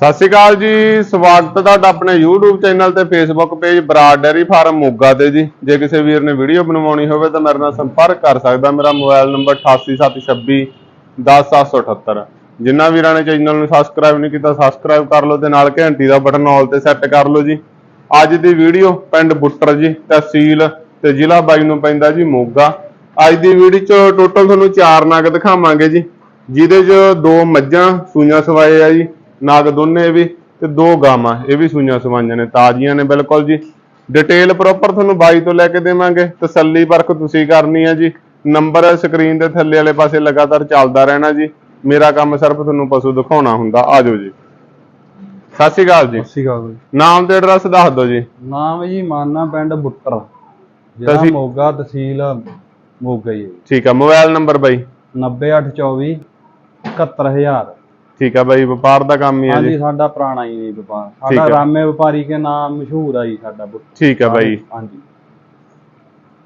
ਸਤਿ ਸ਼੍ਰੀ ਅਕਾਲ ਜੀ, ਸਵਾਗਤ ਹੈ ਤੁਹਾਡਾ ਆਪਣੇ YouTube ਚੈਨਲ ਤੇ Facebook page Brar dairy farm Moga ਤੇ ਜੀ। ਜੇ ਕਿਸੇ ਵੀਰ ਨੇ ਵੀਡੀਓ ਬਣਵਾਉਣੀ ਹੋਵੇ ਤਾਂ ਮੇਰੇ ਨਾਲ ਸੰਪਰਕ ਕਰ ਸਕਦਾ ਮੇਰਾ ਮੋਬਾਈਲ ਨੰਬਰ 8876 10778 ਜਿਨ੍ਹਾਂ ਵੀਰਾਂ ਨੇ ਚੈਨਲ ਨੂੰ ਸਬਸਕ੍ਰਾਈਬ ਨਹੀਂ ਕੀਤਾ ਸਬਸਕ੍ਰਾਈਬ ਕਰ ਲਓ ਤੇ ਨਾਲ ਘੰਟੀ ਦਾ ਬਟਨ ਆਲ ਤੇ ਸੈੱਟ ਕਰ ਲਓ ਜੀ। ਅੱਜ ਦੀ ਵੀਡੀਓ ਪਿੰਡ ਬੁੱਟਰ ਜੀ, ਤਹਿਸੀਲ ਤੇ ਜ਼ਿਲ੍ਹਾ ਬਾਈ ਨੂੰ ਪੈਂਦਾ ਜੀ ਮੋਗਾ। ਅੱਜ ਦੀ ਵੀਡੀਓ ਚ ਟੋਟਲ ਤੁਹਾਨੂੰ ਚਾਰ ਨਗ ਦਿਖਾਵਾਂਗੇ ਜੀ, ਜਿਹਦੇ ਚ ਦੋ ਮੱਝਾਂ, ਸੂਈਆਂ ਸਵਾਏ ਆ ਜੀ। ਨਗ ਦੋਨੇ ਵੀ ਤੇ ਦੋ ਗਾਵਾਂ ਇਹ ਵੀ ਸੂਈਆਂ ਸਵਾਈਆਂ ਨੇ ਤਾਜ਼ੀਆਂ ਨੇ ਬਿਲਕੁਲ ਜੀ। ਡਿਟੇਲ ਪ੍ਰੋਪਰ ਤੁਹਾਨੂੰ ਬਾਈ ਤੋਂ ਲੈ ਕੇ ਦੇਵਾਂਗੇ ਤਸੱਲੀ ਪਰਖ ਤੁਸੀਂ ਕਰਨੀ ਹੈ ਜੀ। ਨੰਬਰ ਸਕਰੀਨ ਦੇ ਥੱਲੇ ਵਾਲੇ ਪਾਸੇ ਲਗਾਤਾਰ ਚੱਲਦਾ ਰਹਿਣਾ ਜੀ। ਮੇਰਾ ਕੰਮ ਸਿਰਫ ਤੁਹਾਨੂੰ ਪਸ਼ੂ ਦਿਖਾਉਣਾ ਹੁੰਦਾ ਆਜੋ ਜੀ। ਸਤਿ ਸ਼੍ਰੀ ਅਕਾਲ ਜੀ। ਸਤਿ ਸ਼੍ਰੀ ਅਕਾਲ ਜੀ। ਨਾਮ ਤੇ ਐਡਰੈਸ ਦੱਸ ਦਿਓ ਜੀ। ਨਾਮ ਹੈ ਜੀ ਮਾਨਾ ਪਿੰਡ ਬੁੱਟਰ ਜ਼ਿਲ੍ਹਾ ਮੋਗਾ ਤਹਿਸੀਲ ਮੋਗਾ ਹੀ ਹੈ। ਠੀਕ ਆ ਮੋਬਾਈਲ ਨੰਬਰ ਬਾਈ। 90824 71000 ਠੀਕ ਆ ਬਾਈ ਵਪਾਰ ਦਾ ਕੰਮ ਹੀ ਆ ਹਾਂਜੀ ਜੀ ਸਾਡਾ ਪੁਰਾਣਾ ਹੀ ਨਹੀਂ ਵਪਾਰ। ਸਾਡਾ ਹੈ। ਰਾਮੇ ਵਪਾਰੀ ਕੇ ਨਾਮ ਮਸ਼ਹੂਰ ਆ ਜੀ ਸਾਡਾ ਠੀਕ ਆ ਬਾਈ। ਹਾਂਜੀ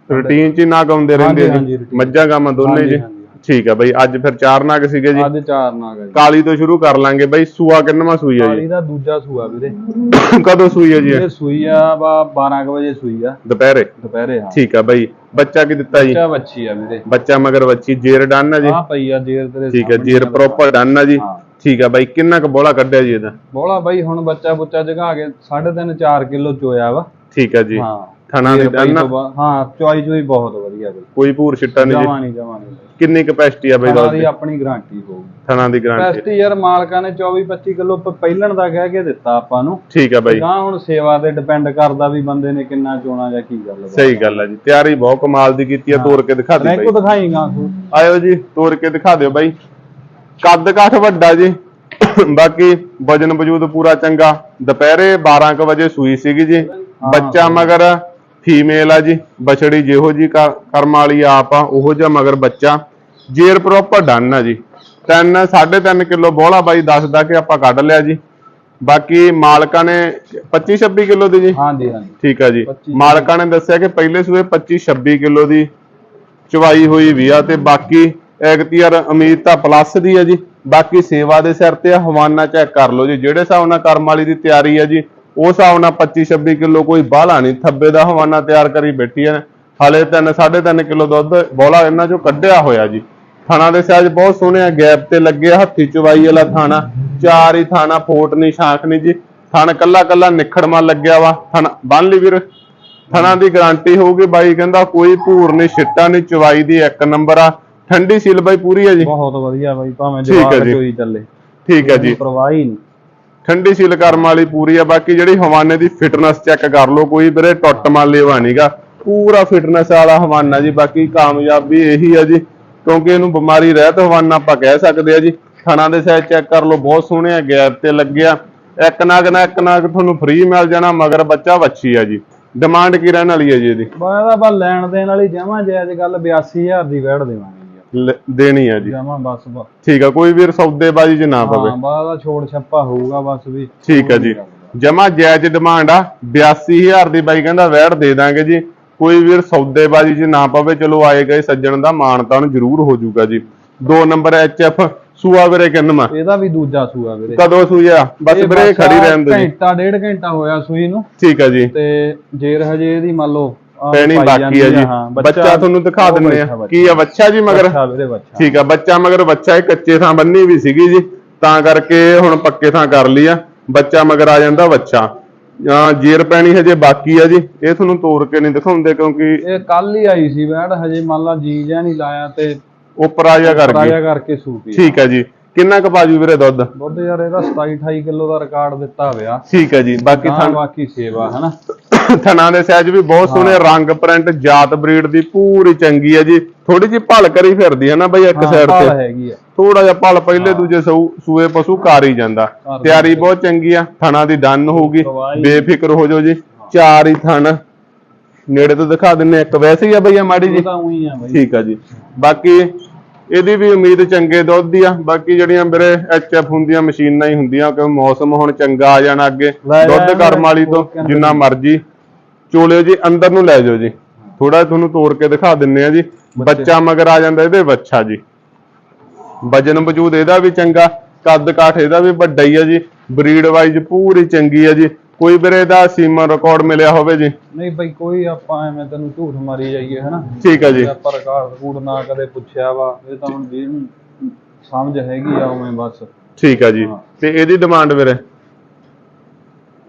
ਰੂਟੀਨ ਚ ਹੀ ਨਾਗ ਆਉਂਦੇ ਰਹਿੰਦੇ ਆ ਜੀ। ਮੱਝਾਂ ਗਾਵਾਂ ਦੋਨੇ ਜੀ। ਠੀਕ ਆ ਬਾਈ ਅੱਜ ਫਿਰ ਚਾਰ ਨਾਗ ਸੀਗੇ ਜੀ। ਅੱਜ ਚਾਰ ਨਾਗ ਹੈ ਜੀ। ਕਾਲੀ ਤੋਂ ਸ਼ੁਰੂ ਕਰ ਲਾਂਗੇ ਬਾਈ ਸੂਆ ਕਿੰਨਵਾਂ ਸੂਈ ਆ ਕਾਲੀ ਜੀ ਦਾ ਦੂਜਾ ਸੂਆ ਵੀਰੇ। ਕਦੋਂ ਸੂਈ ਆ ਜੀ ਇਹ? ਸੂਈ ਆ ਬਾ 12 ਕੁ ਵਜੇ ਸੂਈ ਆ। ਦੁਪਹਿਰੇ? ਦੁਪਹਿਰੇ ਹਾਂ। ਠੀਕ ਆ ਬਾਈ। ਬੱਚਾ ਕੀ ਦਿੱਤਾ ਜੀ? ਬੱਚਾ ਬੱਚੀ ਆ ਵੀਰੇ। ਬੱਚਾ ਮਗਰ ਬੱਚੀ ਜੇਰ ਡਨ ਆ ਜੀ। ਆ ਪਈ ਆ ਜੇਰ ਤੇਰੇ ਠੀਕ ਆ ਜੇਰ ਆ। ਪ੍ਰੋਪਰ ਡਨ ਆ ਜੀ। ਹਾਂ। ਠੀਕ ਆ ਬਾਈ ਕਿੰਨਾ ਕੁ ਬੋਲਾ ਕੱਢਿਆ ਜੀ ਇਹਦਾ? ਬੋਲਾ ਬਾਈ ਹੁਣ ਬੱਚਾ ਬੁੱਚਾ ਜਗਾ ਕੇ 3.5 4 ਕਿਲੋ ਚੋਇਆ ਵਾ। ਠੀਕ ਆ ਜੀ। ਹਾਂ। ਥਣਾ ਦੀ ਬਾਅਦ- ਹਾਂ ਚੁਆਈ ਚੁਆਈ ਬਹੁਤ ਵਧੀਆ ਬਈ। ਕੋਈ ਭੂਰ ਛਿੱਟਾ ਨਹੀਂ ਜਮਾ ਨਹੀਂ ਜਮਾ ਨਹੀਂ ਕਿੰਨੀ ਕਪੈਸਿਟੀ ਆ ਬਾਈ ਦੀ ਦੀ? ਆਪਣੀ ਗਾਰੰਟੀ ਹੋਊਗੀ। ਥਣਾ ਦੀ ਗਾਰੰਟੀ ਪੈਸਟੀ ਯਾਰ ਮਾਲਕਾਂ ਨੇ 24 25 ਕਿਲੋ ਪਹਿਲਣ ਦਾ ਕਹਿ ਕੇ ਦਿੱਤਾ ਆਪਾਂ ਨੂੰ। ਠੀਕ ਆ ਬਾਈ। ਗਾਂ ਹੁਣ ਸੇਵਾ ਤੇ ਡਿਪੈਂਡ ਕਰਦਾ ਵੀ ਬੰਦੇ ਨੇ ਕਿੰਨਾ ਚੋਣਾ ਜਾਂ ਕੀ ਗੱਲ ਸਹੀ ਗੱਲ ਆ ਜੀ। ਤਿਆਰੀ ਬਹੁਤ ਕਮਾਲ ਦੀ ਕੀਤੀ ਆ ਤੋੜ ਕੇ ਦਿਖਾ ਦੇ ਬਾਈ। ਰੈਂਕੋ ਦਿਖਾਈਗਾ ਆਇਓ ਜੀ ਤੋੜ ਕੇ ਦਿਖਾ ਦਿਓ ਬਾਈ। ਕੱਦ ਕਾਠ ਵੱਡਾ ਜੀ। ਬਾਕੀ ਵਜਨ ਵਜੂਦ ਪੂਰਾ ਚੰਗਾ। ਦੁਪਹਿਰੇ 12 ਕੁ ਵਜੇ ਸੂਈ ਸੀਗੀ ਜੀ। ਬੱਚਾ ਮਗਰ ਫੀਮੇਲ ਆ ਜੀ। ਬਛੜੀ ਜਿਹੋ ਜੀ ਕਰ- ਕਰਮ ਵਾਲੀ ਆਪ ਆ ਉਹੋ ਜਿਹਾ ਮਗਰ ਬੱਚਾ। ਜੇਰ ਪ੍ਰੋਪਰ ਡਨ ਆ ਜੀ। 3 3.5 ਕਿਲੋ ਬੋਲਾ ਬਾਈ ਦੱਸਦਾ ਕਿ ਆਪਾਂ ਕੱਢ ਲਿਆ ਜੀ। ਬਾਕੀ ਮਾਲਕਾਂ ਨੇ 25 26 ਕਿਲੋ ਦੀ ਜੀ। ਹਾਂਜੀ ਹਾਂਜੀ। ਠੀਕ ਆ ਜੀ। 25 ਮਾਲਕਾਂ ਨੇ ਦੱਸਿਆ ਕਿ ਪਹਿਲੇ ਸੂਏ 25 26 ਕਿਲੋ ਦੀ ਚਵਾਈ ਹੋਈ ਵੀ ਆ ਤੇ ਬਾਕੀ ਐਗਤੀਆਰ ਅਮੀਰਤਾ ਪਲੱਸ ਦੀ ਹੈ ਜੀ, ਬਾਕੀ ਸੇਵਾ ਦੇ ਸਿਰ ਤੇ ਹਵਾਨਾ ਚੈੱਕ ਕਰ ਲਓ ਜੀ, ਜਿਹੜੇ ਹਿਸਾਬ ਨਾਲ ਕਰਮ ਵਾਲੀ ਦੀ ਤਿਆਰੀ ਹੈ ਜੀ ਉਸ ਹਿਸਾਬ ਨਾਲ 25 26 ਕਿਲੋ ਕੋਈ ਬਾਹਲਾ ਨਹੀਂ, ਥੱਬੇ ਦਾ ਹਵਾਨਾ ਤਿਆਰ ਕਰੀ ਬੈਠੀ ਆ ਹਲੇ 3 3.5 ਕਿਲੋ ਦੁੱਧ ਬੋਲਾ ਇਹਨਾਂ ਚੋਂ ਕੱਢਿਆ ਹੋਇਆ ਜੀ। ਥਾਣਾ ਦੇ ਸਾਈਜ਼ ਬਹੁਤ ਸੋਹਣੇ ਆ, ਗੈਪ ਤੇ ਲੱਗੇ ਹੱਥੀ ਚਵਾਈ ਵਾਲਾ ਥਾਣਾ, ਚਾਰ ਹੀ ਥਾਣਾ ਫੋਟ ਨਹੀਂ, ਸ਼ਾਖ ਨਹੀਂ ਜੀ। ਥਣ ਕੱਲਾ ਕੱਲਾ ਨਿਖੜਮਾ ਲੱਗਿਆ ਵਾ, ਥਣ, ਬੰਨ ਲਈ ਵੀਰ। ਥਣਾ ਦੀ ਗਾਰੰਟੀ ਹੋਊਗੀ ਬਾਈ, ਕਹਿੰਦਾ ਕੋਈ ਭੂਰ ਨਹੀਂ, ਛਿੱਟਾ ਨਹੀਂ ਚਵਾਈ ਦੀ ਇੱਕ ਨੰਬਰ ਆ। ਠੰਡੀ ਸੀਲ ਬਾਈ ਪੂਰੀ ਹੈ ਜੀ? ਬਹੁਤ ਵਧੀਆ ਬਾਈ ਭਾਵੇਂ ਠੀਕ ਹੈ ਜਵਾਬ ਜੀ। ਚੋਈ ਚੱਲੇ। ਠੀਕ ਹੈ ਜੀ। ਪਰਵਾਹ ਹੀ ਨਹੀਂ। ਠੰਡੀ ਸੀਲ ਕਰਮ ਵਾਲੀ ਪੂਰੀ ਆ ਬਾਕੀ ਜਿਹੜੀ ਹਵਾਨੇ ਦੀ ਫਿਟਨੈਸ ਚੈੱਕ ਕਰ ਲਓ ਕੋਈ ਵੀਰੇ ਟੁੱਟ ਮਾ ਲੇਵਾ ਨਹੀਂਗਾ ਪੂਰਾ ਫਿਟਨੈਸ ਵਾਲਾ ਹਵਾਨਾ ਜੀ ਬਾਕੀ ਕਾਮਯਾਬੀ ਇਹੀ ਆ ਜੀ। ਕਿਉਂਕਿ ਇਹਨੂੰ ਬਿਮਾਰੀ ਰਹਿਤ ਹਵਾਨਾ ਆਪਾਂ ਕਹਿ ਸਕਦੇ ਆ ਜੀ। ਥਣਾ ਦੇ ਸਾਈਜ਼ ਚੈੱਕ ਕਰ ਲਓ ਬਹੁਤ ਸੋਹਣੇ ਆ ਗੈਪ ਤੇ ਲੱਗਿਆ। ਇੱਕ ਨਾਗ ਨਾ ਇੱਕ ਨਾਗ ਤੁਹਾਨੂੰ ਫ੍ਰੀ ਮਿਲ ਜਾਣਾ ਮਗਰ ਬੱਚਾ ਵੱਛੀ ਆ ਜੀ। ਡਿਮਾਂਡ ਕੀ ਰਹਿਣ ਵਾਲੀ ਹੈ ਜੀ ਇਹਦੀ? ਬਾ ਇਹਦਾ ਬਾ ਲੈਣ ਦੇਣ ਵਾਲੀ ਜਮਾ ਜੇ ਅੱਜ ਕੱਲ 82000 ਦੀ ਵੈੜ ਦੇਵਾਂਗੇ। ਦੇਣੀ ਆ ਜੀ। ਜਮਾ ਬਸ ਬਾ ਠੀਕ ਆ ਕੋਈ ਵੀਰ ਸੌਦੇਬਾਜ਼ੀ 'ਚ ਨਾ ਪਵੇ। ਹਾਂ ਬਾ ਦਾ ਛੋੜ ਛੱਪਾ ਹੋਊਗਾ ਬਸ ਵੀ। ਠੀਕ ਹੈ ਜੀ। ਜਮਾ ਜਾਇਜ਼ ਡਿਮਾਂਡ ਆ 82000 ਦੀ ਬਾਈ ਕਹਿੰਦਾ ਵੈੜ ਦੇ ਦਾਂਗੇ ਜੀ। ਕੋਈ ਵੀਰ ਸੌਦੇਬਾਜ਼ੀ 'ਚ ਨਾ ਪਵੇ ਚਲੋ ਆਏ ਗਏ ਸੱਜਣ ਦਾ ਮਾਣ ਤਾਣ ਜ਼ਰੂਰ ਹੋ ਜਾਊਗਾ ਜੀ। ਦੋ ਨੰਬਰ ਐਚਐਫ ਸੂਆ ਵੀਰੇ ਕਿੰਨਵਾ ਇਹਦਾ ਵੀ ਦੂਜਾ ਸੂਆ ਵੀਰੇ। ਕਦੋਂ ਸੂਈ ਆ ਬਸ ਵੀਰੇ ਬਸ ਖੜੀ ਰਹਿਣ ਦਿਓ ਜੀ। ਘੰਟਾ ਡੇਢ ਘੰਟਾ ਹੋਇਆ ਸੂਈ ਨੂੰ। ਠੀਕ ਆ ਜੀ। ਤੇ ਜੇਰ ਹਜੇ ਇਹਦੀ ਮੰਨ ਲਓ ਪੈਣੀ ਬਾਕੀ ਆ ਜੀ। ਬੱਚਾ ਤੁਹਾਨੂੰ ਦਿਖਾ ਬੈਠਾ ਆ। ਕੀ ਆ ਬੱਚਾ ਜੀ ਮਗਰ? ਠੀਕ ਆ ਬੱਚਾ ਮਗਰ ਬੱਚਾ ਇਹ ਕੱਚੇ ਥਾਂ ਬੰਨੀ ਵੀ ਸੀਗੀ ਜੀ। ਤਾਂ ਕਰਕੇ ਹੁਣ ਪੱਕੇ ਥਾਂ ਕਰ ਲਈ ਆ। ਬੱਚਾ ਮਗਰ ਆ ਜਾਂਦਾ ਬੱਚਾ। ਆ ਜੇਰ ਪੈਣੀ ਹਜੇ ਬਾਕੀ ਆ ਜੀ। ਇਹ ਤੁਹਾਨੂੰ ਤੋੜ ਕੇ ਨਹੀਂ ਦਿਖਾਉਂਦੇ ਕਿਉਂਕਿ ਇਹ ਕੱਲ ਹੀ ਆਈ ਸੀ ਵੈੜ ਹਜੇ ਮੰਨ ਲਾ ਜੀ ਜਾਂ ਨਹੀਂ ਲਾਇਆ ਤੇ ਉੱਪਰ ਆ ਜਾ ਕਰਕੇ ਸੂਪੀ ਠੀਕ ਹੈ ਜੀ। ਕਿੰਨਾ ਕੁ ਬਾਜੂ ਵੀਰੇ ਦੁੱਧ? ਦੁੱਧ ਯਾਰ ਇਹਦਾ 27 28 ਕਿਲੋ ਦਾ ਰਿਕਾਰਡ ਦਿੱਤਾ ਹੋਇਆ। ਠੀਕ ਹੈ ਜੀ ਬਾਕੀ ਥਣ ਬਾਕੀ ਸੇਵਾ ਹਨਾ? ਥਣਾ ਦੇ ਸਾਈਜ਼ ਵੀ ਬਹੁਤ ਸੋਹਣੇ ਰੰਗ ਪ੍ਰਿੰਟ ਜਾਤ ਬਰੀਡ ਦੀ ਪੂਰੀ ਚੰਗੀ ਹੈ ਜੀ। ਥੋੜੀ ਜਿਹੀ ਭਲ ਕਰੀ ਫਿਰਦੀ ਹੈ ਨਾ ਬਈ ਇੱਕ ਸਾਈਡ ਤੇ। ਹੈਗੀ ਆ ਥੋੜਾ ਜਿਹਾ ਭਲ ਪਹਿਲੇ ਦੂਜੇ ਸੂਏ ਪਸ਼ੂ ਕਰ ਹੀ ਜਾਂਦਾ। ਤਿਆਰੀ ਬਹੁਤ ਚੰਗੀ ਆ ਥਣਾ ਦੀ ਡਨ ਹੋਊਗੀ। ਬੇਫਿਕਰ ਹੋ ਜਾਓ ਜੀ। ਚਾਰ ਹੀ ਥਣ। ਨੇੜੇ ਤੋਂ ਦਿਖਾ ਦਿੰਨੇ ਇੱਕ ਵੈਸੇ ਹੀ ਆ ਬਈ ਆ ਮਾੜੀ ਜੀ ਠੀਕ ਆ ਜੀ। ਬਾਕੀ ਇਹਦੀ ਵੀ ਉਮੀਦ ਚੰਗੇ ਦੁੱਧ ਦੀ ਆ। ਬਾਕੀ ਜਿਹੜੀਆਂ ਮੇਰੇ ਐਚਐਫ ਹੁੰਦੀਆਂ ਮਸ਼ੀਨਾਂ ਹੀ ਹੁੰਦੀਆਂ ਕਿਉਂਕਿ ਮੌਸਮ ਹੁਣ ਚੰਗਾ ਆ ਜਾਣਾ ਅੱਗੇ। ਦੁੱਧ ਕਰਮ ਵਾਲੀ ਤੋਂ ਜਿੰਨਾ ਮਰਜ਼ੀ ਚੋਲਿਓ ਜੀ ਅੰਦਰ ਨੂੰ ਲੈ ਜਾਓ ਜੀ। ਥੋੜਾ ਤੁਹਾਨੂੰ ਤੋੜ ਕੇ ਦਿਖਾ ਦਿੰਨੇ ਆ ਜੀ। ਬੱਚਾ। ਮਗਰ ਆ ਜਾਂਦਾ ਇਹਦੇ ਬੱਚਾ ਜੀ। ਵਜਨ ਵਜੂਦ ਇਹਦਾ ਵੀ ਚੰਗਾ ਕੱਦ ਕਾਠ ਇਹਦਾ ਵੀ ਵੱਡਾ ਹੀ ਆ ਜੀ। ਬਰੀਡ ਵਾਈਜ਼ ਪੂਰੀ ਚੰਗੀ ਆ ਜੀ। ਕੋਈ ਵੀਰੇ ਦਾ ਸੀਮਾ ਰਿਕਾਰਡ ਮਿਲਿਆ ਹੋਵੇ ਜੀ? ਨਹੀਂ ਬਈ ਕੋਈ ਆਪਾਂ ਐਵੇਂ ਤੈਨੂੰ ਝੂਠ ਮਾਰੀ ਜਾਈਏ ਹਨਾ? ਠੀਕ ਆ ਜੀ। ਆਪਾਂ ਰਿਕਾਰਡ ਰਕੂਡ ਨਾ ਕਦੇ ਪੁੱਛਿਆ ਵਾ ਇਹ ਤਾਂ ਹੁਣ ਜਿਹਨੂੰ ਸਮਝ ਹੈਗੀ ਆ ਉਵੇਂ ਬਸ। ਠੀਕ ਆ ਜੀ। ਤੇ ਇਹਦੀ ਡਿਮਾਂਡ ਵੀਰੇ?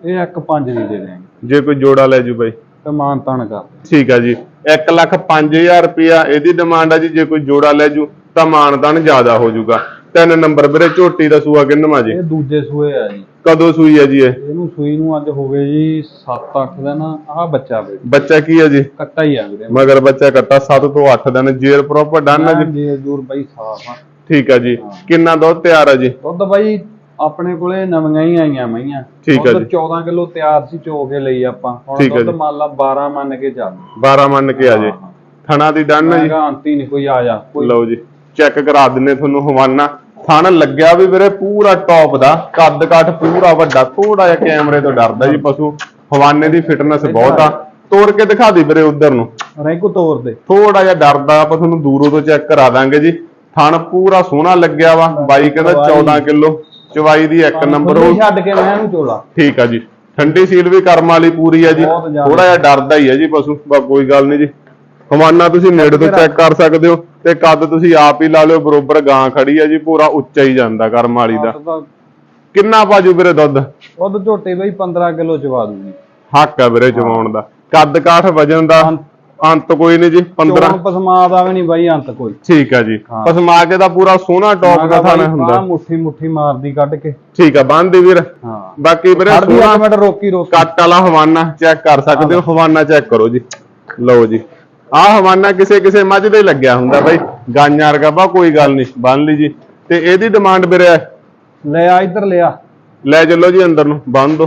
ਇਹ ਇੱਕ ਪੰਜ ਦੀ ਦੇ ਦੇਣਗੇ। ਜੇ ਕੋਈ ਜੋੜਾ ਲੈ ਜੂ ਬਾਈ। ਤੇ ਮਾਨ ਤਾਨ ਕਰ। ਠੀਕ ਆ ਜੀ। 1 ਲੱਖ 5000 ਰੁਪਿਆ ਇਹਦੀ ਡਿਮਾਂਡ ਆ ਜੀ। ਜੇ ਕੋਈ ਜੋੜਾ ਲੈ ਜੂ ਤਾਂ ਮਾਨਦਾਨ ਜ਼ਿਆਦਾ ਹੋ ਜਾਊਗਾ ਤਿੰਨ ਨੰਬਰ ਵੀਰੇ ਝੋਟੀ ਦਾ ਸੂਆ ਕਿੰਨਵਾ ਜੀ? ਇਹ ਦੂਜੇ ਸੂਏ ਆ ਜੀ। ਕਦੋਂ ਸੂਈ ਆ ਜੀ ਇਹ? ਇਹਨੂੰ ਸੂਈ ਨੂੰ ਅੱਜ ਹੋ ਗਏ ਜੀ 7-8 ਦਿਨ। ਆਹ ਬੱਚਾ ਬੱਚਾ ਕੀ ਆ ਜੀ? ਕੱਟਾ ਹੀ ਆ ਵੀਰੇ। ਮਗਰ ਬੱਚਾ ਕੱਟਾ 7 ਤੋਂ 8 ਦਿਨ। ਜੇਰ ਪ੍ਰੋਪਰ ਡਨ ਆ ਜੀ? ਜੀ ਜੂਰ ਬਈ ਸਾਫ਼ ਆ। ਠੀਕ ਆ ਜੀ। ਕਿੰਨਾ ਦੁੱਧ ਤਿਆਰ ਆ ਜੀ? ਦੁੱਧ ਬਾਈ ਆਪਣੇ ਕੋਲੇ ਨਵੀਆਂ ਹੀ ਆਈਆਂ ਮਈਆਂ। ਠੀਕ ਦੁੱਧ ਜੀ। 14 ਕਿਲੋ ਤਿਆਰ ਸੀ ਚੋ ਕੇ ਲਈ ਆਪਾਂ। ਹੁਣ ਦੁੱਧ। ਮੰਨ ਲਾ 12 ਮੰਨ ਕੇ ਚੱਲ। 12 ਮੰਨ ਕੇ ਆ ਜੀ। ਹਾਂ। ਥਣਾ ਦੀ ਡਨ ਮੈਂ ਜੀ ਅੰਤੀ ਨਹੀਂ ਕੋਈ ਆ ਜਾ। ਕੋਈ ਲਓ ਜੀ। ਚੈੱਕ ਕਰਾ ਦਿੰਨੇ ਤੁਹਾਨੂੰ ਹਵਾਨਾ। ਥਣ ਲੱਗਿਆ ਵੀ ਵੀਰੇ ਪੂਰਾ ਟੌਪ ਦਾ ਕੱਦ ਕਾਠ ਪੂਰਾ ਵੱਡਾ ਥੋੜਾ ਜਿਹਾ ਕੈਮਰੇ ਤੋਂ ਡਰਦਾ ਜੀ ਪਸ਼ੂ ਹਵਾਨੇ ਦੀ ਫਿਟਨੈਸ ਬਹੁਤ ਆ। ਤੋੜ ਕੇ ਦਿਖਾ ਦੀ ਵੀਰੇ ਉਧਰ ਨੂੰ। ਰੈਂਕੂ ਤੋਰ ਦੇ। ਥੋੜਾ ਜਿਹਾ ਡਰਦਾ ਆਪਾਂ ਤੁਹਾਨੂੰ ਦੂਰੋਂ ਤੋਂ ਚੈੱਕ ਕਰਾ ਦਾਂਗੇ ਜੀ। ਥਣ ਪੂਰਾ ਸੋਹਣਾ ਲੱਗਿਆ ਵਾ ਬਾਈ ਕਹਿੰਦਾ 14 ਕਿਲੋ ਚਵਾਈ ਦੀ ਇੱਕ ਨੰਬਰ ਉਹ ਛੱਡ ਕੇ ਮੈਂ ਇਹਨੂੰ ਚੋਲਾ। ਠੀਕ ਆ ਜੀ। ਠੰਡੀ ਸੀਲ ਵੀ ਕਰਮ ਵਾਲੀ ਪੂਰੀ ਆ ਜੀ। ਥੋੜਾ ਜਿਹਾ ਡਰਦਾ ਹੀ ਆ ਜੀ ਪਸ਼ੂ ਕੋਈ ਗੱਲ ਨਹੀਂ ਜੀ। ਹਵਾਨਾ ਤੁਸੀਂ ਨੇੜੇ ਤੋਂ ਚੈੱਕ ਕਰ ਸਕਦੇ ਹੋ ਤੇ ਕੱਦ ਤੁਸੀਂ ਆਪ ਹੀ ਲਾ ਲਿਓ ਬਰੋਬਰ ਗਾਂ ਖੜੀ ਆ ਜੀ ਪੂਰਾ ਉੱਚਾ ਹੀ ਜਾਂਦਾ ਕਰਮ ਵਾਲੀ ਦਾ। ਕਿੰਨਾ ਪਾਜੂ ਵੀਰੇ ਦੁੱਧ? ਦੁੱਧ ਝੋਟੇ ਬਈ 15 ਕਿਲੋ ਚਵਾ ਦੂਗੀ। ਹੱਕ ਆ ਵੀਰੇ ਜਮਾਉਣ ਦਾ। ਕੱਦ ਕਾਠ ਵਜਨ ਦਾ? ਅੰਤ। ਕੋਈ ਨਹੀਂ ਜੀ 15 ਚੋਣ ਪਸਮਾ ਦਾ ਵੀ ਨਹੀਂ ਬਾਈ ਅੰਤ ਕੋਈ। ਠੀਕ ਆ ਜੀ। ਹਾਂ। ਪਸਮਾ ਕੇ ਦਾ ਪੂਰਾ ਸੋਹਣਾ ਟੌਪ ਦਾ ਥਾਣਾ ਹੁੰਦਾ। ਮੁੱਠੀ ਮੁੱਠੀ ਮਾਰਦੀ ਕੱਢ ਕੇ। ਠੀਕ ਆ ਬੰਦ ਵੀਰ। ਹਾਂ। ਬਾਕੀ ਵੀਰੇ ਮਿੰਟ ਰੋਕੀ ਰੋਕੀ। ਕੱਟ ਵਾਲਾ ਹਵਾਨਾ ਚੈੱਕ ਕਰ ਸਕਦੇ ਹੋ। ਹਵਾਨਾ ਚੈੱਕ ਕਰੋ ਜੀ। ਲਓ ਜੀ। ਆਹ ਹਵਾਨਾ ਕਿਸੇ ਕਿਸੇ ਮੱਝ ਦੇ ਲੱਗਿਆ ਹੁੰਦਾ ਬਾਈ। ਗਾਂਆਂ ਵਰਗਾ ਬਾ ਕੋਈ ਗੱਲ ਨਹੀਂ ਬੰਨ ਲਈ ਜੀ। ਤੇ ਇਹਦੀ ਡਿਮਾਂਡ ਵੀਰੇ ਲੈ ਆ ਇੱਧਰ ਲਿਆ। ਲੈ ਚੱਲੋ ਜੀ ਅੰਦਰ ਨੂੰ ਬੰਨ ਦੋ।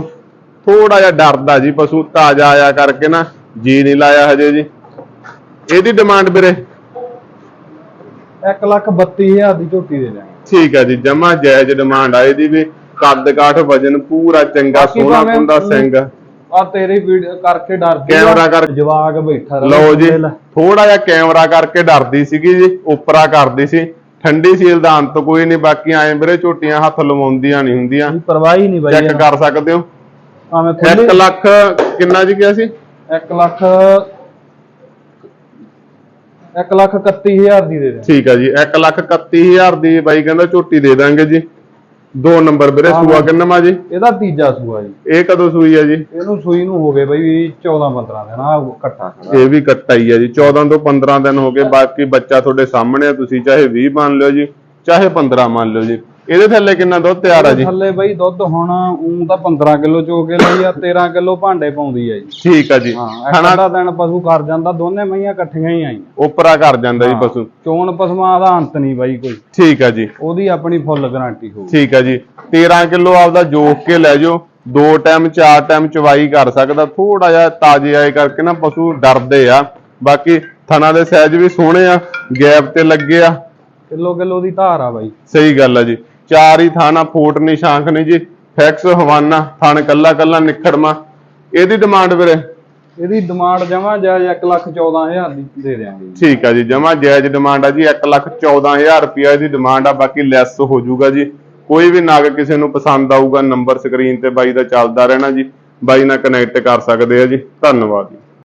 ਥੋੜਾ ਜਿਹਾ ਡਰਦਾ ਜੀ ਪਸ਼ੂ ਤਾਜ਼ਾ ਆਇਆ ਕਰਕੇ ਨਾ ਜੀ ਨਹੀਂ ਲਾਇਆ ਹਜੇ ਜੀ। ਇਹਦੀ ਡਿਮਾਂਡ ਵੀਰੇ? 1 ਲੱਖ 32000 ਦੀ ਝੋਟੀ ਦੇ ਦੇਣਗੇ ਠੀਕ ਹੈ ਜੀ ਜਮਾ ਜਾਇਜ਼ ਡਿਮਾਂਡ ਆ ਇਹਦੀ ਵੀ। ਕੱਦ ਕਾਠ ਵਜਨ ਪੂਰਾ ਚੰਗਾ ਸੋਹਣਾ ਤੂੰ- ਸਿੰਘ। ਆ ਤੇਰੀ ਵੀਡੀਓ ਕਰਕੇ ਡਰਦੀ ਆ। ਕੈਮਰਾ ਕਰ- ਜਵਾਕ ਬੈਠਾ ਰਹੇ ਲਓ ਜੀ। ਥੋੜਾ ਜਿਹਾ ਕੈਮਰਾ ਕਰਕੇ ਡਰਦੀ ਸੀਗੀ ਜੀ ਉਪਰਾ ਕਰਦੀ ਸੀ। ਠੰਡੀ ਸੀਲ ਦਾ ਅੰਤ ਕੋਈ ਨਹੀਂ ਬਾਕੀ ਐਂ ਵੀਰੇ ਝੋਟੀਆਂ ਹੱਥ ਲਵਾਉਂਦੀਆਂ ਨਹੀਂ ਹੁੰਦੀਆਂ। ਪਰਵਾਹ ਹੀ ਨਹੀਂ ਬਾਈ ਚੈੱਕ ਕਰ ਸਕਦੇ ਹੋ। ਆਵੇਂ 1 ਖੁੱਲੀ ਲੱਖ ਕਿੰਨਾ ਜੀ ਕਿਹਾ ਸੀ? 1 ਲੱਖ 1 ਲੱਖ 31000 ਦੀ ਦੇ ਦੇ। ਠੀਕ ਆ ਜੀ 1 ਲੱਖ 31000 ਦੀ ਬਾਈ ਕਹਿੰਦਾ ਝੋਟੀ ਦੇ ਦਾਂਗੇ ਜੀ। ਦੋ ਨੰਬਰ ਵੀਰੇ ਹਾਂ। ਸੂਆ ਕਿੰਨਾ ਜੀ? ਇਹਦਾ ਤੀਜਾ ਸੂਆ ਜੀ। ਇਹ ਕਦੋਂ ਸੂਈ ਆ ਜੀ? ਇਹਨੂੰ ਸੂਈ ਨੂੰ ਹੋ ਗਏ ਬਈ 14 15 ਦਿਨ ਆ ਇਕੱਠਾ ਖੜਾ। ਇਹ ਵੀ ਕੱਟਾ ਹੀ ਆ ਜੀ 14 ਤੋਂ 15 ਦਿਨ ਹੋ ਗਏ ਬਾਕੀ ਬੱਚਾ ਤੁਹਾਡੇ ਸਾਹਮਣੇ ਆ ਤੁਸੀਂ ਚਾਹੇ 20 ਮੰਨ ਲਿਓ ਜੀ ਚਾਹੇ 15 ਮੰਨ ਲਿਓ ਜੀ। ਇਹਦੇ ਥੱਲੇ ਕਿੰਨਾ ਦੁੱਧ ਤਿਆਰ ਆ ਜੀ? ਥੱਲੇ ਬਈ ਦੁੱਧ ਹੁਣ ਉਂ ਤਾਂ 15 ਕਿਲੋ ਚੋ ਕੇ ਲਈ ਆ 13 ਕਿਲੋ ਭਾਂਡੇ ਪਾਉਂਦੀ ਆ ਜੀ। ਠੀਕ ਆ ਜੀ। ਖਾਣਾ ਅੱਧਾ ਦਿਨ ਪਸ਼ੂ ਕਰ ਜਾਂਦਾ ਦੋਨੇ ਮਈਆਂ ਇਕੱਠੀਆਂ ਹੀ ਆਈਆਂ ਉਪਰਾ ਕਰ ਜਾਂਦਾ ਜੀ ਪਸ਼ੂ। ਚੋਣ ਪਸ਼ੂਆਂ ਦਾ ਅੰਤ ਨਹੀਂ ਬਾਈ ਕੋਈ। ਠੀਕ ਆ ਜੀ। ਉਹਦੀ ਆਪਣੀ ਫੁੱਲ ਗਾਰੰਟੀ ਹੋਊ। ਠੀਕ ਆ ਜੀ। 13 ਕਿਲੋ ਆਪਦਾ ਜੋਕ ਕੇ ਲੈ ਜਾਓ। ਦੋ ਟਾਈਮ ਚਾਰ ਟਾਈਮ ਚਵਾਈ ਕਰ ਸਕਦਾ। ਥੋੜਾ ਜਿਹਾ ਤਾਜ਼ੇ ਆਏ ਕਰਕੇ ਨਾ ਪਸ਼ੂ ਡਰਦੇ ਆ। ਬਾਕੀ ਥਣਾ ਦੇ ਸਾਈਜ਼ ਵੀ ਸੋਹਣੇ ਆ ਗੈਪ ਤੇ ਲੱਗੇ ਆ। ਕਿਲੋ ਕਿਲੋ ਦੀ ਧਾਰ ਆ ਬਾਈ। ਸਹੀ ਗੱਲ ਆ ਜੀ। ਚਾਰ ਹੀ ਥਾਣਾ ਫੋਟ ਨਹੀਂ ਸ਼ਾਂਖ ਨਹੀਂ ਜੀ। ਫੈਕਸ ਹਵਾਨਾ ਥਣ ਕੱਲਾ ਕੱਲਾ ਨਿਖੜਮਾ। ਇਹਦੀ ਡਿਮਾਂਡ ਵੀਰੇ? ਇਹਦੀ ਡਿਮਾਂਡ ਜਮਾ ਜਾਇਜ਼ 1 ਲੱਖ 14000 ਦੀ ਦੇ ਦਿਆਂਗੇ ਜੀ। ਠੀਕ ਆ ਜੀ ਜਮਾ ਜਾਇਜ਼ ਡਿਮਾਂਡ ਆ ਜੀ 1 ਲੱਖ 14000 ਰੁਪਿਆ ਇਹਦੀ ਡਿਮਾਂਡ ਆ ਬਾਕੀ ਲੈਸ ਹੋ ਜਾਊਗਾ ਜੀ। ਕੋਈ ਵੀ ਨਗ ਕਿਸੇ ਨੂੰ ਪਸੰਦ ਆਊਗਾ ਨੰਬਰ ਸਕਰੀਨ ਤੇ ਬਾਈ ਦਾ ਚੱਲਦਾ ਰਹਿਣਾ ਜੀ। ਬਾਈ ਨਾਲ ਕਨੈਕਟ ਕਰ ਸਕਦੇ ਆ ਜੀ। ਧੰਨਵਾਦ